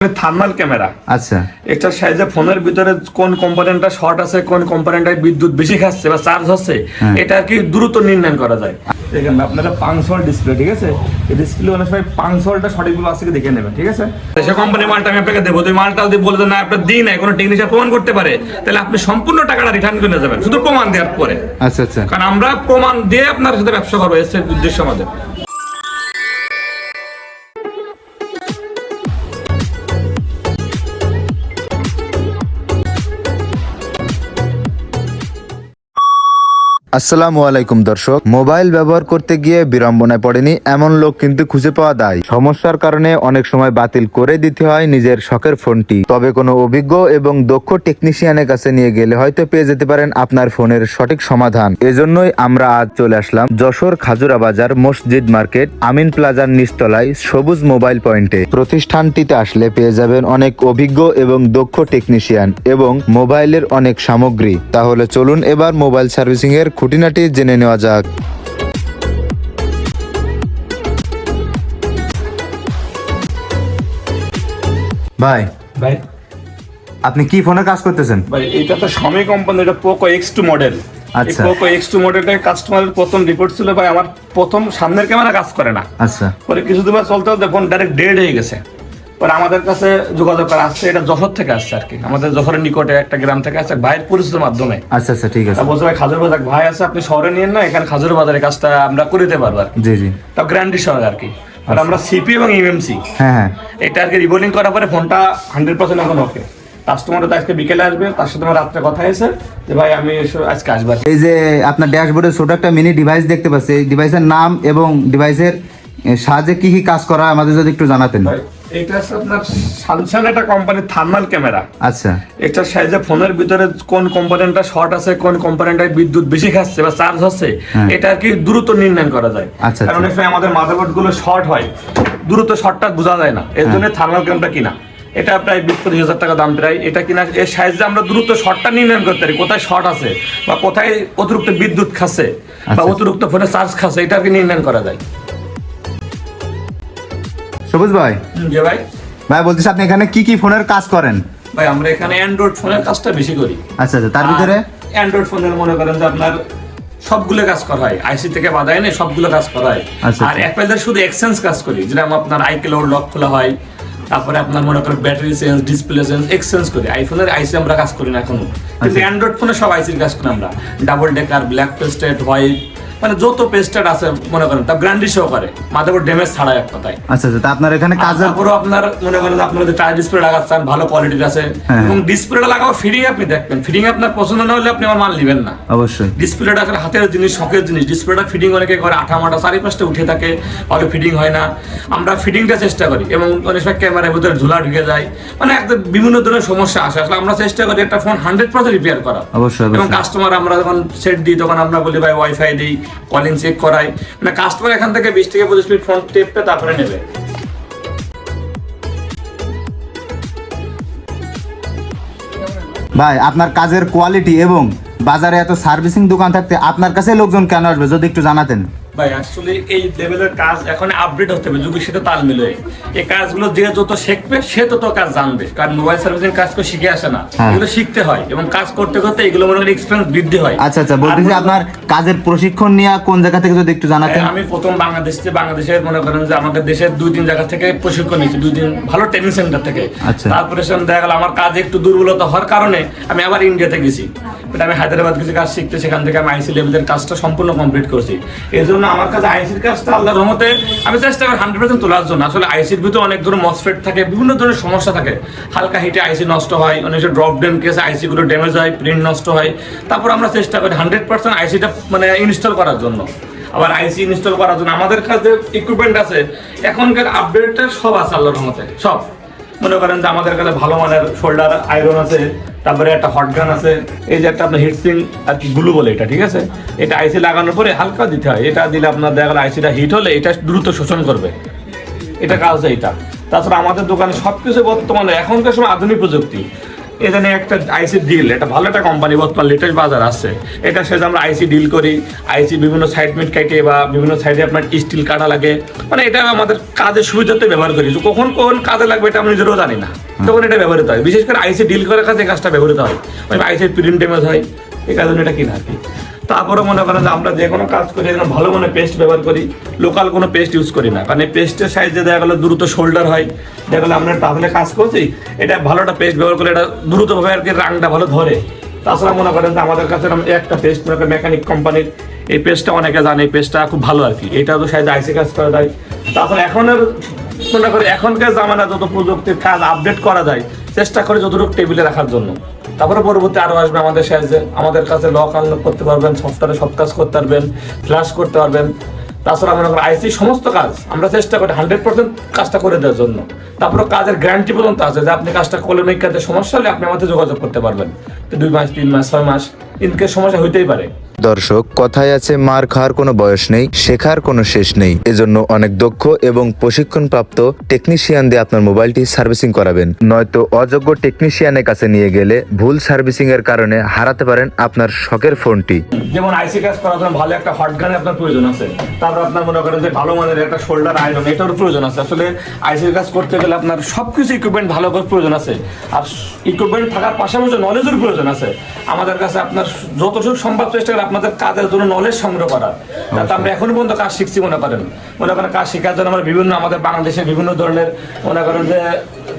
Thermal camera. আচ্ছা। একটা সাইজে ফোনের ভিতরে কোন কম্পোনেন্টটা শর্ট আছে কোন কম্পোনেন্টটা বিদ্যুৎ বেশি খাচ্ছে বা চার্জ হচ্ছে হ্যাঁ। এটা আর কি দ্রুত নির্ণয় করা যায়। দেখেন আপনারা পাংসল ডিসপ্লে ঠিক আছে? এই ডিসপ্লে অনেক সময় পাংসলটা সঠিকভাবে আছে কি দেখে নেবেন ঠিক আছে? সে কোম্পানি মালটা আমি আপনাকে দেবো তুই মালটা যদি বলে না আপনার দিই নাই কোনো টেকনিশিয়ান প্রমাণ করতে পারে তাহলে আপনি সম্পূর্ণ টাকাটা রিটার্ন করে নিয়ে যাবেন শুধু প্রমাণ দেওয়ার পরে। আচ্ছা আচ্ছা। কারণ আমরা প্রমাণ দিয়ে আপনার সাথে ব্যবসা করব এসে উদ্দেশ্য আমাদের। আসসালামু আলাইকুম দর্শক। মোবাইল ব্যবহার করতে গিয়ে বিড়ম্বনায় পড়েনি এমন লোক কিন্তু খুঁজে পাওয়া যায় সমস্যার কারণে অনেক সময় বাতিল করে দিতে হয় নিজের শখের ফোনটি। তবে কোনো অভিজ্ঞ এবং দক্ষ টেকনিশিয়ানের কাছে নিয়ে গেলে হয়তো পেয়ে যেতে পারেন আপনার ফোনের সঠিক সমাধান। এজন্যই আমরা আজ চলে আসলাম যশোর খাজুরা বাজার মসজিদ মার্কেট আমিন প্লাজার নিচতলায় সবুজ মোবাইল পয়েন্টে। প্রতিষ্ঠানটিতে আসলে পেয়ে যাবেন অনেক অভিজ্ঞ এবং দক্ষ টেকনিশিয়ান এবং মোবাইলের অনেক সামগ্রী। তাহলে চলুন এবার মোবাইল সার্ভিসিং এর খুঁটিনাটি জেনে নেওয়া যাক। ভাই ভাই। আপনি কি ফোনে কাজ করতেছেন? ভাই এটা তো স্বামী কোম্পানি এটা পোকো এক্স টু মডেল আচ্ছা। পোকো এক্স টু মডেলটা কাস্টমারের প্রথম রিপোর্ট ছিল ভাই আমার প্রথম সামনের ক্যামেরা কাজ করে না। আচ্ছা। পরে কিছুদিন চলতে চলতে ফোন ডাইরেক্ট ডেড হয়ে গেছে। পরে আমাদের কাছে যোগাযোগ করা আসছে এটা যশোর থেকে আসছে আর কি। আমাদের যশোরের নিকটে একটা গ্রাম থেকে আসছে ভাইয়ের পরিচিতির মাধ্যমে। আচ্ছা আচ্ছা ঠিক আছে। বলছে ভাই খাজুর বাজার ভাই আছে আপনি শহরে নিয়েন না এখানে খাজুর বাজারের কাজটা আমরা করে দিতে পারব আর জি জি। তাও গ্যারান্টি সহ আর কি। আর আমরা সিপি এবং ইএমসি হ্যাঁ হ্যাঁ। এটা আর কি রিবোলিং করার পরে ফোনটা হান্ড্রেড পার্সেন্ট এখন ওকে কাস্টমার তো আজকে বিকেলে আসবে তার সাথে আমার রাত্রে কথা হয়েছে যে ভাই আমি আজকে আসব এই যে আপনার ড্যাশবোর্ডে ছোট একটা মিনি ডিভাইস দেখতে পাচ্ছি এই ডিভাইসের নাম এবং ডিভাইসের সাহায্যে কি কি কাজ করা আমাদের যদি একটু জানাতেন। ভাই, এটা আপনার স্যামসাং একটা কোম্পানির থার্মাল ক্যামেরা আচ্ছা। একটা সাইজে ফোনের ভিতরে কোন কম্পোনেন্টটা শর্ট আছে কোন কম্পোনেন্টটা বিদ্যুৎ বেশি খাচ্ছে বা চার্জ হচ্ছে হ্যাঁ। এটা আর কি দ্রুত নির্ণয় করা যায়। আচ্ছা, কারণ আচ্ছা। আমাদের মাদারবোর্ডগুলো শর্ট হয় দ্রুত শর্টটা বোঝা যায় না। এর জন্য থার্মাল ক্যামেরা কিনা। এটা প্রায় বিশ পঁচিশ হাজার টাকা দাম প্রায়। এটা কিনা এর সাইজে আমরা দ্রুত শর্টটা নির্ণয় করতে পারি কোথায় শর্ট আছে বা কোথায় অতিরিক্ত বিদ্যুৎ খাচ্ছে বা আচ্ছা। অতিরিক্ত ফোনে চার্জ খাচ্ছে এটা আর কি নির্ণয় করা যায়। সবুজ ভাই? ভাই। ভাই বলতেছি আপনি এখানে কি কি ফোনের কাজ করেন? ভাই আমরা এখানে অ্যান্ড্রয়েড ফোনের কাজটা বেশি করি। আচ্ছা আচ্ছা তার ভিতরে? অ্যান্ড্রয়েড ফোনের মনে করেন যে আপনার সবগুলো কাজ করা হয়। আইসি থেকে বাধা এনে সবগুলো কাজ করা হয়। আচ্ছা, আর আচ্ছা। অ্যাপেলের শুধু এক্সচেঞ্জ কাজ করি যেরকম আপনার আইকেলোর লক খোলা হয় তারপরে আপনার মনে করেন battery change display change exchange করি। আইফোনের আইসি আমরা কাজ করি না এখনও। কিন্তু আচ্ছা। অ্যান্ড্রয়েড ফোনে সব আইসির কাজ করি আমরা। Double decker black pasted white মানে যত পেস্টেড আছে মনে করেন তা গ্রান্ডি শো করে মাদারবোর্ড ড্যামেজ ছাড়া এক কথায় আচ্ছা আচ্ছা তা আপনার এখানে কাজের তারপরে আপনার মনে করেন যে আপনার যদি টায়ার ডিসপ্লে লাগাচ্ছেন ভালো কোয়ালিটির আছে। হ্যাঁ। এবং ডিসপ্লেটা লাগাও ফিটিং আপনি দেখবেন। ফিটিং আপনার পছন্দ না হলে আপনি আমার মাল নেবেন না। অবশ্যই। ডিসপ্লেটা আসলে হাতের জিনিস শখের জিনিস। ডিসপ্লেটা ফিটিং অনেকে করে আঠা মাটা চারিপাশটা উঠে থাকে ভালো ফিটিং হয় না। আমরা ফিটিংটা চেষ্টা করি এবং অনেক সময় ক্যামেরার ভিতরে ঝুলা ঢুকে যায়। মানে একদম বিভিন্ন ধরনের সমস্যা আসে। আসলে আমরা চেষ্টা করি একটা ফোন হান্ড্রেড পার্সেন্ট রিপেয়ার করা অবশ্যই, এবং কাস্টমার আমরা যখন সেট দিই তখন আমরা বলি ভাই ওয়াইফাই দিই। কলিং চেক করাই মানে কাস্টমার এখান থেকে বিশ থেকে পঁচিশ মিনিট ফোন টেপটা তারপরে নেবে। ভাই, আপনার কাজের কোয়ালিটি এবং বাজারে এত সার্ভিসিং দোকান থাকতে আপনার কাছে লোকজন কেন আসবে, যদি একটু জানাতেন? ভাই আসলে এই লেভেলের কাজ এখন আপডেট হতে হবে যুগের সাথে তাল মিলে। এই কাজগুলো যে যত শিখবে সে তত কাজ জানবে। কারণ মোবাইল সার্ভিসিং কাজ শিখে আসে না। হ্যাঁ। এগুলো শিখতে হয় এবং কাজ করতে করতে এগুলো মনে করেন এক্সপিরিয়েন্স বৃদ্ধি হয়। আচ্ছা আচ্ছা বলতেছি আপনার কাজের প্রশিক্ষণ নিয়ে কোন জায়গা থেকে যদি একটু জানাতেন? আমি প্রথম বাংলাদেশ থেকে বাংলাদেশের মনে করেন যে আমাদের দেশের দুই তিন জায়গা থেকে প্রশিক্ষণ নিয়েছি দুই দিন ভালো ট্রেনিং সেন্টার থেকে। আচ্ছা। তারপরে সেখানে দেখা গেল আমার কাজ একটু দুর্বলতা হওয়ার কারণে আমি আবার ইন্ডিয়াতে গেছি। আমি হায়দ্রাবাদ গেছি কাজ শিখতে সেখান থেকে আমি আইসি লেভেলের কাজটা সম্পূর্ণ কমপ্লিট করছি। এই জন্য আমার কাছে আইসির কাজটা আল্লাহ রহমতে আমি চেষ্টা করি হান্ড্রেড পার্সেন্ট তোলার জন্য। আসলে আইসির ভিতরে অনেক ধরনের মসফেট থাকে, বিভিন্ন ধরনের সমস্যা থাকে। হালকা হিটে আইসি নষ্ট হয়, অনেক ড্রপ ডেন কেসে আইসি গুলো ড্যামেজ হয় প্রিন্ট নষ্ট হয়। তারপর আমরা চেষ্টা করি হান্ড্রেড পার্সেন্ট আইসিটা মানে ইনস্টল করার জন্য। আবার আইসি ইনস্টল করার জন্য। আমাদের কাছে ইকুইপমেন্ট আছে, এখনকার আপডেটটা সব আছে আল্লাহর রহমতে, সব। মনে করেন যে আমাদের কাছে ভালো মানের শোল্ডার আয়রন আছে তারপরে একটা হট গান আছে। এই যে একটা আপনার হিটসিং আর কি গ্লু বলে এটা, ঠিক আছে? এটা আইসি লাগানোর পরে হালকা দিতে হয়। এটা দিলে আপনার দেখা গেল আইসিটা হিট হলে এটা দ্রুত শোষণ করবে। এটা কাজ এটা। তাছাড়া আমাদের দোকানে সব কিছু বর্তমানে এখনকার সময় আধুনিক প্রযুক্তি। এখানে একটা আইসি ডিল এটা ভালো একটা কোম্পানি বর্তমান লেটেস্ট বাজার আছে। এটা সাথে আমরা আইসি ডিল করি। আইসি বিভিন্ন সাইড মিট কাটে বা বিভিন্ন সাইডে আপনার স্টিল কাটা লাগে। মানে এটা আমাদের কাজের সুবিধাতে ব্যবহার করি। কখন কখন কাজে লাগবে এটা আমি নিজেরও জানি না। তখন এটা ব্যবহৃত হয়। বিশেষ করে আইসি ডিল করার কাছে কাজটা ব্যবহৃত হয়। মানে আইসি প্রিন্ট ড্যামেজ হয়। এই কারণে এটা কিনা আর কি। তারপরে মনে করেন যে আমরা যে কোনো কাজ করি ভালো মনে পেস্ট ব্যবহার করি। লোকাল কোনো পেস্ট ইউজ করি না। কারণ এই পেস্টের সাইজে দেখা গেলো দ্রুত শোল্ডার হয়। দেখা গেলো আমরা তাহলে কাজ করছি, এটা ভালোটা পেস্ট ব্যবহার করলে এটা দ্রুতভাবে আর কি রাংটা ভালো ধরে। তাছাড়া মনে করেন যে আমাদের কাছে একটা পেস্ট মনে করেন মেকানিক কোম্পানির এই পেস্টটা অনেকে জানে, এই পেস্টটা খুব ভালো আর কি। এটা তো সাইজে আইসি কাজ করা যায়। তাছাড়া এখনের, মনে করি এখনকার জামানা যত প্রযুক্তির কাজ আপডেট করা যায় চেষ্টা করে যতটুকু টেবিলে রাখার জন্য। তারপরে পরবর্তী আরও আসবে আমাদের সাহায্যে আমাদের কাছে লক আনলক করতে পারবেন সফটওয়্যারে সব কাজ করতে পারবেন ফ্ল্যাশ করতে পারবেন। তাছাড়া মনে আইসি সমস্ত কাজ আমরা চেষ্টা করি হান্ড্রেড পার্সেন্ট কাজটা করে দেওয়ার জন্য। তারপরে কাজের গ্যারান্টি পর্যন্ত আছে যে আপনি কাজটা করলেন ওই কাজে সমস্যা হলে আপনি আমাদের যোগাযোগ করতে পারবেন। দুই মাস, তিন মাস, ছয় মাস ইনকেস সমস্যা হইতেই পারে। দর্শক, কথায় আছে, মার খাওয়ার কোনো বয়স নেই, শেখার কোনো শেষ নেই। এজন্য অনেক দক্ষ এবং প্রশিক্ষণপ্রাপ্ত টেকনিশিয়ান দিয়ে আপনার মোবাইলটি সার্ভিসিং করাবেন। নয়তো অযোগ্য টেকনিশিয়ানের কাছে নিয়ে গেলে ভুল সার্ভিসিং এর কারণে হারাতে পারেন আপনার শখের ফোনটি। যেমন আইসি কাজ করার জন্য ভালো একটা হট গানে আপনার প্রয়োজন আছে। তারপর আপনার মনে করেন যে ভালো মানের একটা শোল্ডার আয়রন এটারও প্রয়োজন আছে। আসলে আইসি কাজ করতে গেলে আপনার সবকিছু ইকুইপমেন্ট ভালো করে প্রয়োজন আছে। আর ইকুইপমেন্ট থাকার পাশাপাশি নলেজের প্রয়োজন আছে। আমাদের কাছে আপনার যতটুকু সম্ভব চেষ্টা আপনাদের কাজের জন্য নলেজ সংগ্রহ করার। তাতে আমরা এখনও পর্যন্ত কাজ শিখছি, মনে করেন। মনে করেন কাজ শিখার জন্য আমরা বিভিন্ন আমাদের বাংলাদেশে বিভিন্ন ধরনের, মনে করেন যে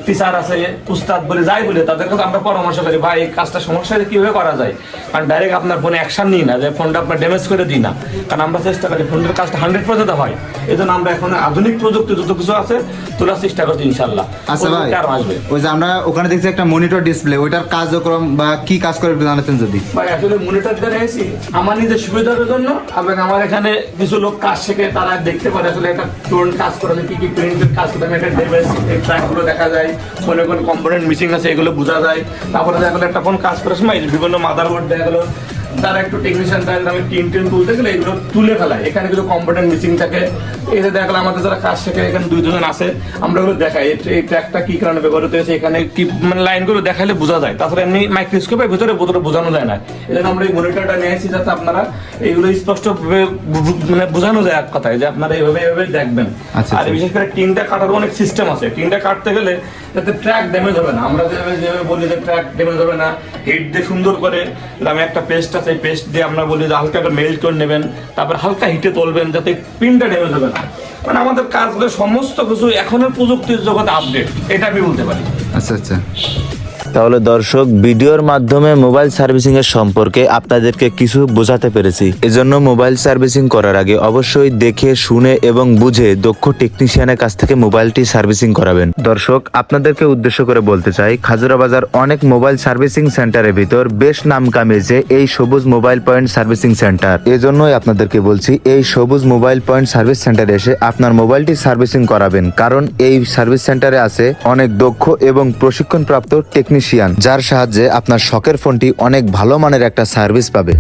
টিচার আছে উস্তাদ বলে যাই বলে তাদের কাছে আমরা পরামর্শ করি ভাই এই কাজটা সমস্যা হলে কীভাবে করা যায়? কারণ ডাইরেক্ট আপনার ফোনে অ্যাকশন নিই না যে ফোনটা আপনার ড্যামেজ করে দিই না। কারণ আমরা চেষ্টা করি ফোনের কাজটা হান্ড্রেড পার্সেন্ট হয়। এই জন্য আমরা এখন আধুনিক প্রযুক্তি যত কিছু আছে তোলার চেষ্টা করছি ইনশাল্লাহ আচ্ছা ভাই আসবে। ওই যে আমরা ওখানে দেখছি একটা মনিটর ডিসপ্লে ওইটার কার্যক্রম বা কি কাজ করে একটু জানাতেন যদি। ভাই আসলে আমার নিজের সুবিধার জন্য এবং আমার এখানে কিছু লোক কাজ শেখে তারা দেখতে পারে আসলে একটা কাজ করে কি কি প্রিন্টের কাজ করে একটা ডিভাইস এই ট্র্যাকগুলো দেখা যায়। ফোনে কোন কম্পোনেন্ট মিসিং আছে, এগুলো বোঝা যায়। তারপরে দেখা গেলো একটা ফোন কাজ করার সময় বিভিন্ন মাদারবোর্ড দেখা গেলো। তার একটু টেকনিশিয়ান তাদের আমি টিন টিন তুলতে গেলে এগুলো তুলে ফেলায়। এখানে কিছু কম্পোনেন্ট মিসিং থাকে। এই যে দেখা আমাদের যারা কাজ শেখে এখানে দুইজন আছে আমরা ওগুলো দেখাই। এই- ট্র্যাকটা কি কারণে ব্যবহৃত হয়েছে এখানে কি মানে লাইনগুলো দেখালে বোঝা যায়। তাছাড়া এমনি মাইক্রোস্কোপের ভিতরে বোতলে বোঝানো যায় না। এই জন্য আমরা এই মনিটরটা নিয়েছি যাতে আপনারা এইগুলো স্পষ্ট মানে বোঝানো যায় এক কথায় যে আপনারা এইভাবে এইভাবে দেখবেন। আচ্ছা, আর আচ্ছা। বিশেষ করে টিনটা কাটার অনেক সিস্টেম আছে। টিনটা কাটতে গেলে যাতে ট্র্যাক ড্যামেজ হবে না। আমরা যেভাবে বলি যে ট্র্যাক ড্যামেজ হবে না হিট দিয়ে সুন্দর করে আমি একটা পেস্ট আছে পেস্ট দিয়ে আমরা বলি যে হালকা একটা মেল্ট করে নেবেন, তারপর হালকা হিটে তুলবেন যাতে পিনটা ড্যামেজ হবে না। মানে আমাদের কাজগুলো সমস্ত কিছু এখনের প্রযুক্তির জগতে আপডেট এটা আমি বলতে পারি। আচ্ছা আচ্ছা। তাহলে দর্শক, ভিডিওর মাধ্যমে মোবাইল সার্ভিসিং এর সম্পর্কে আপনাদেরকে কিছু বোঝাতে পেরেছি। এজন্য মোবাইল সার্ভিসিং করার আগে অবশ্যই দেখে, শুনে এবং বুঝে দক্ষ টেকনিশিয়ানের কাছ থেকে মোবাইলটি সার্ভিসিং করাবেন। দর্শক, আপনাদেরকে উদ্দেশ্য করে বলতে চাই, খাজুরা বাজার অনেক মোবাইল সার্ভিসিং সেন্টারের ভিতর বেশ নাম কামিয়েছে এই সবুজ মোবাইল পয়েন্ট সার্ভিসিং সেন্টার। এজন্যই আপনাদেরকে বলছি, এই সবুজ মোবাইল পয়েন্ট সার্ভিস সেন্টারে এসে আপনার মোবাইলটি সার্ভিসিং করাবেন। কারণ এই সার্ভিস সেন্টারে আছে অনেক দক্ষ এবং প্রশিক্ষণপ্রাপ্ত টেকনিশিয়ান যার সাহায্যে আপনার শখের ফোনটি অনেক ভালো মানের একটা সার্ভিস পাবে।